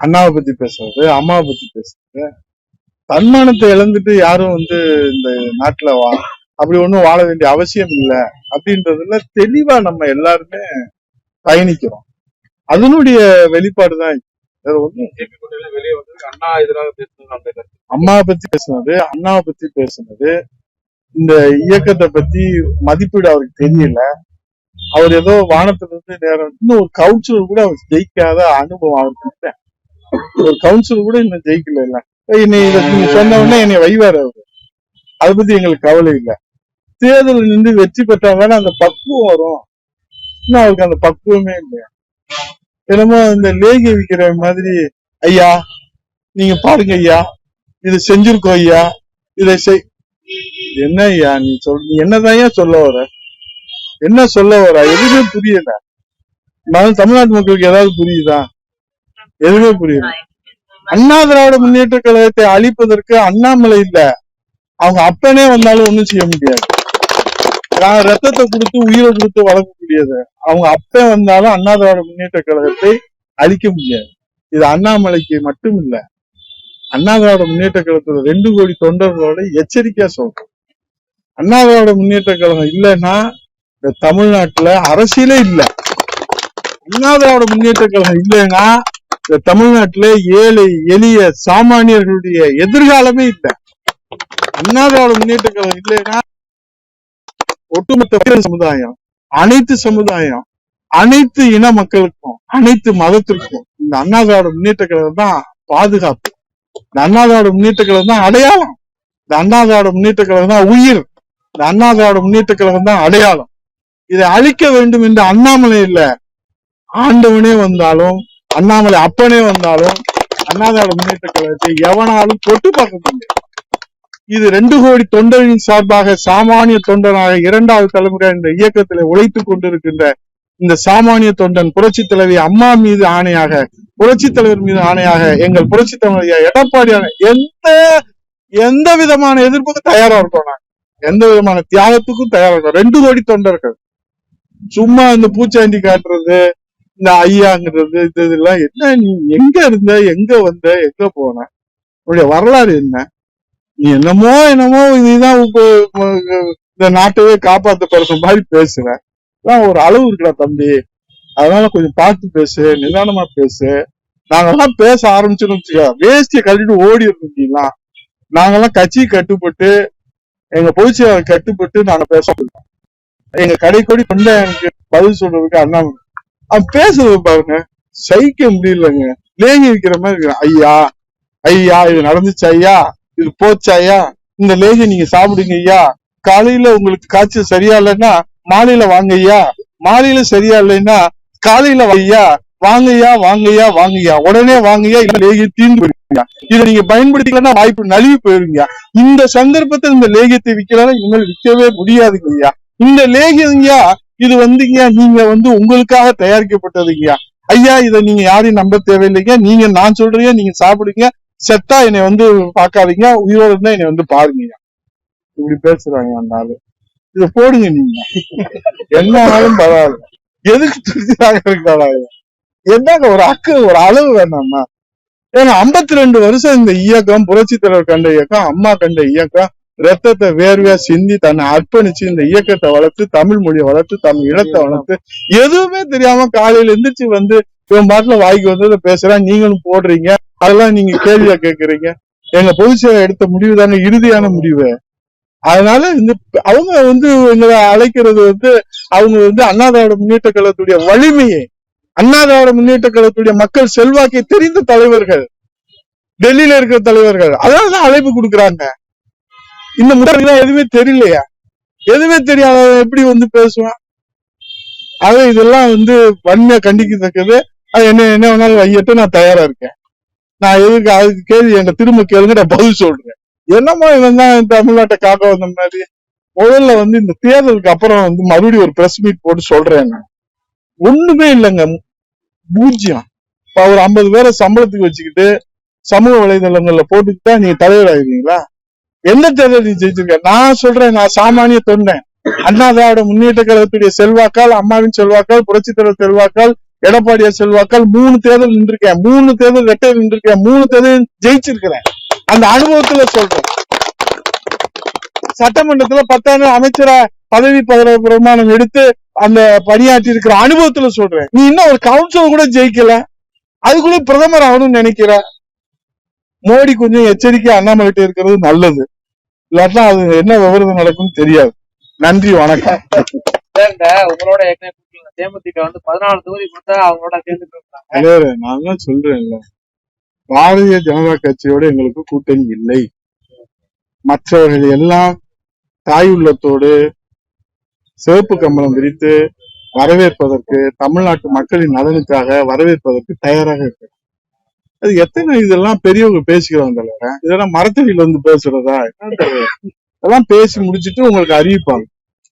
அண்ணாவை பத்தி பேசுறது அம்மாவை பத்தி பேசுறது. தன்மானத்தை இழந்துட்டு யாரும் வந்து இந்த நாட்டுல வா அப்படி ஒண்ணும் வாழ வேண்டிய அவசியம் இல்லை அப்படின்றதுல தெளிவா நம்ம எல்லாருமே பயணிக்கிறோம். அதனுடைய வெளிப்பாடு தான் அம்மாவை பத்தி பேசுனது அண்ணாவை பத்தி பேசுனது இந்த இயக்கத்தை பத்தி மதிப்பீடு அவருக்கு தெரியல. அவர் ஏதோ வானத்துல இருந்து நேரம் இன்னும் ஒரு கவுன்சிலர் கூட அவர் ஜெயிக்காத அனுபவம் அவருக்கு ஒரு கவுன்சில் கூட இன்னும் ஜெயிக்கல இல்ல. என்னை நீங்க சொன்ன உடனே என்னை வைவார் அவரு. அதை பத்தி எங்களுக்கு கவலை இல்ல. தேர்தல் நின்று வெற்றி பெற்றாதானே அந்த பக்குவம் வரும். இன்னும் அவருக்கு அந்த பக்குவமே இல்லை என்னமோ இந்த லேகி விக்கிற மாதிரி ஐயா நீங்க பாருங்க ஐயா இது செஞ்சிருக்கோம் ஐயா இதை செய் என்ன ஐயா நீ சொல் நீ என்னதான் சொல்ல வர? என்ன சொல்ல வர? எதுவுமே புரியல. ம- தமிழ்நாட்டு மக்களுக்கு ஏதாவது புரியுதா? எதுவுமே புரியல. அண்ணா திராவிட முன்னேற்ற கழகத்தை அழிப்பதற்கு அண்ணாமலை இல்ல. அவங்க அப்பனே வந்தாலும் ஒண்ணும் செய்ய முடியாது. நான் ரத்தத்தை கொடுத்து உயிரை கொடுத்து வளர்க்கக்கூடியது. அவங்க அப்பன் வந்தாலும் அண்ணா திராவிட முன்னேற்ற கழகத்தை அழிக்க முடியாது. இது அண்ணாமலைக்கு மட்டும் இல்ல அண்ணா திராவிட முன்னேற்ற கழகத்துல ரெண்டு கோடி தொண்டர்களோட எச்சரிக்கையா சொல்றோம் அண்ணா திராவிட முன்னேற்ற கழகம் இல்லைன்னா இந்த தமிழ்நாட்டுல அரசியலே இல்ல. அண்ணா திராவிட முன்னேற்ற கழகம் இல்லைன்னா இந்த தமிழ்நாட்டுல ஏழை எளிய சாமானியர்களுடைய எதிர்காலமே இல்லை. அண்ணாதிராவிட முன்னேற்ற கழகம் இல்லைன்னா ஒட்டுமொத்த சமுதாயம் அனைத்து சமுதாயம் அனைத்து இன மக்களுக்கும் அனைத்து மதத்திற்கும் இந்த அண்ணாதிராவிட முன்னேற்ற கழகம் தான் பாதுகாப்பு. இந்த அண்ணாதிராவிட முன்னேற்ற கழகம் தான் அடையாளம். இந்த அண்ணாதிராவிட முன்னேற்ற கழகம் தான் உயிர். இந்த அண்ணாதிராவிட முன்னேற்ற கழகம் தான் அடையாளம். இதை அழிக்க வேண்டும் என்று அண்ணாமலை இல்ல. ஆண்டவனே வந்தாலும் அண்ணாமலை அப்பனே வந்தாலும் அண்ணாதார முன்னேற்ற கழகத்தை எவனாலும் தொட்டு பார்க்க முடியாது. இது ரெண்டு கோடி தொண்டரின் சார்பாக சாமானிய தொண்டனாக இரண்டாவது தலைமுறை இந்த இயக்கத்தில் உழைத்துக் கொண்டிருக்கின்ற இந்த சாமானிய தொண்டன் புரட்சி தலைவி அம்மா மீது ஆணையாக புரட்சி தலைவர் மீது ஆணையாக எங்கள் புரட்சி தலைவர் எடப்பாடியான எந்த எந்த விதமான எதிர்ப்புக்கும் தயாரா இருக்கோம் நாங்க. எந்த விதமான தியாகத்துக்கும் தயாரா இருக்கோம். ரெண்டு கோடி தொண்டர்கள். சும்மா இந்த பூச்சாண்டி காட்டுறது இந்த ஐயாங்கிறது இது இதெல்லாம் என்ன நீ எங்க இருந்த எங்க வந்த எங்க போன? உன்னுடைய வரலாறு என்ன? நீ என்னமோ என்னமோ இதுதான் இந்த நாட்டையே காப்பாத்த போற மாதிரி பேசுற. ஒரு அளவு இருக்கா தம்பி. அதனால கொஞ்சம் பார்த்து பேசு நிதானமா பேசு. நாங்கெல்லாம் பேச ஆரம்பிச்சோம்னு வச்சுக்கோ வேஷ்டியை கட்டிட்டு ஓடி இருந்தீங்களா? நாங்கெல்லாம் கட்சி கட்டுப்பட்டு எங்க பொதுச்செயலாளர் கட்டுப்பட்டு நாங்க பேச முடியும் எங்க கடைக்கோடி கொண்ட எனக்கு பதில் சொல்றதுக்கு அண்ணா பேசுறது பாருங்க. சகிக்க முடியலங்க. லேங்கி இருக்கிற மாதிரி இருக்கிறான் ஐயா ஐயா இது நடந்துச்சு ஐயா இது போச்சு ஐயா இந்த லேகி நீங்க சாப்பிடுங்க ஐயா. காலையில உங்களுக்கு காய்ச்சல் சரியா இல்லைன்னா மாலையில வாங்க ஐயா. மாலையில சரியா இல்லைன்னா காலையில ஐயா. வாங்கய்யா வாங்கய்யா வாங்கய்யா உடனே வாங்கய்யா இல்ல லேகிய தீர்ந்து போயிருங்க இதை நீங்க பயன்படுத்திக்கலன்னா வாய்ப்பு நழுவி போயிருங்க இந்த சந்தர்ப்பத்தில் இந்த லேகியத்தை விற்கலாம் இனிமேல் விற்கவே முடியாதுங்க ஐயா. இந்த லேகியங்கய்யா இது வந்துங்க நீங்க வந்து உங்களுக்காக தயாரிக்கப்பட்டதுங்கய்யா. ஐயா இதை நீங்க யாரையும் நம்ப தேவையில்லைங்க. நீங்க நான் சொல்றீங்க நீங்க சாப்பிடுங்க. செத்தா என்னை வந்து பாக்காதீங்க உயிரோட இருந்தா என்னை வந்து பாருங்கய்யா. இப்படி பேசுறாங்க அந்த ஆளு. இத போடுங்க நீங்க. என்ன ஆனாலும் பரவாயில்ல. எதுக்கு துடிச்சாக இருக்காங்க என்னங்க ஒரு அக்கு ஒரு அளவு வேணாமா? ஏன்னா 52 ரெண்டு வருஷம் இந்த இயக்கம் புரட்சி தலைவர் கண்ட இயக்கம் அம்மா கண்ட இயக்கம். ரத்தத்தை வேர்வையா சிந்தி தன்னை அர்ப்பணிச்சு இந்த இயக்கத்தை வளர்த்து தமிழ் மொழியை வளர்த்து தமிழ் இனத்தை வளர்த்து எதுவுமே தெரியாம காலையில எந்திரிச்சு வந்து இவன் பாட்டுல வாய்க்கு வந்ததை பேசுறான் நீங்களும் போடுறீங்க அதெல்லாம் நீங்க கேள்வியா கேக்குறீங்க. எங்க பொதுச்செயலர் எடுத்த முடிவு தாங்க இறுதியான முடிவு. அதனால இந்த அவங்க வந்து எங்களை அழைக்கிறது வந்து அவங்க வந்து அண்ணா முன்னேற்ற கழகத்துடைய வலிமையை அண்ணா முன்னேற்ற கழகத்துடைய மக்கள் செல்வாக்கை தெரிந்த தலைவர்கள் டெல்லியில இருக்கிற தலைவர்கள் அதனாலதான் அழைப்பு கொடுக்குறாங்க. இந்த முதலாம் எதுவுமே தெரியலையா. எதுவுமே தெரியாத எப்படி வந்து பேசுவான்? அது இதெல்லாம் வந்து வன்மையா கண்டிக்கத்தக்கது. அது என்ன என்ன வேணாலும் வையட்டும் நான் தயாரா இருக்கேன். நான் எதுக்கு அதுக்கு கேள்வி எங்க திரும்ப கேளுங்க நான் பதில் சொல்றேன். என்னமோ இவன் தான் தமிழ்நாட்டை காக்க வந்த மாதிரி. முதல்ல வந்து இந்த தேர்தலுக்கு அப்புறம் வந்து மறுபடியும் ஒரு பிரஸ் மீட் போட்டு சொல்றேன் நான். ஒண்ணுமே இல்லைங்க. பூஜ்ஜியம். இப்ப ஒரு ஐம்பது பேரை சம்பளத்துக்கு வச்சுக்கிட்டு சமூக வலைதளங்கள்ல போட்டுக்கிட்டா நீங்க தலைவர் ஆயிருவீங்களா எந்த தேர்தல் நீ ஜெயிச்சிருக்க? நான் சொல்றேன் நான் சாமானிய தொண்டேன். அண்ணா திராவிட முன்னேற்ற கழகத்துடைய செல்வாக்கால் அம்மாவின் செல்வாக்கால் புரட்சி தலைவர் செல்வாக்கால் எடப்பாடி செல்வாக்கள் மூணு தேர்தல் நின்றுருக்கேன். மூணு தேர்தல் ரெட்டை நின்றுருக்கேன். மூணு தேர்தல் ஜெயிச்சிருக்கிறேன். அந்த அனுபவத்துல சொல்றேன். சட்டமன்றத்துல பத்தாண்டு அமைச்சரா பதவி பதவி பிரமாணம் எடுத்து அந்த பணியாற்றி இருக்கிற அனுபவத்துல சொல்றேன். நீ இன்னும் ஒரு கவுன்சில் கூட ஜெயிக்கல. அதுக்குள்ள பிரதமர் ஆகணும்னு நினைக்கிற? மோடி கொஞ்சம் எச்சரிக்கை அண்ணாமலை இருக்கிறது நல்லது. இல்லாட்டா அது என்ன விவரம் நடக்கும்னு தெரியாது. நன்றி வணக்கம். உங்களோட தேமுதிக வந்து பதினாலு தொகுதி கொடுத்தா அவங்களோட சேர்ந்து போயிருக்காங்க தலைவரே, நான் தான் சொல்றேன்ல பாரதிய ஜனதா கட்சியோட எங்களுக்கு கூட்டணி இல்லை. மற்றவர்கள் எல்லாம் தாய் உள்ளத்தோடு சிவப்பு கம்பளம் விரித்து வரவேற்பதற்கு தமிழ்நாட்டு மக்களின் நலனுக்காக வரவேற்பதற்கு தயாராக இருக்கு அது எத்தனை இதெல்லாம் பெரியவங்க பேசிக்கிறாங்க இதெல்லாம் மரத்தடியில வந்து பேசுறதா? அதெல்லாம் இதெல்லாம் பேசி முடிச்சிட்டு உங்களுக்கு அறிவிப்பாங்க.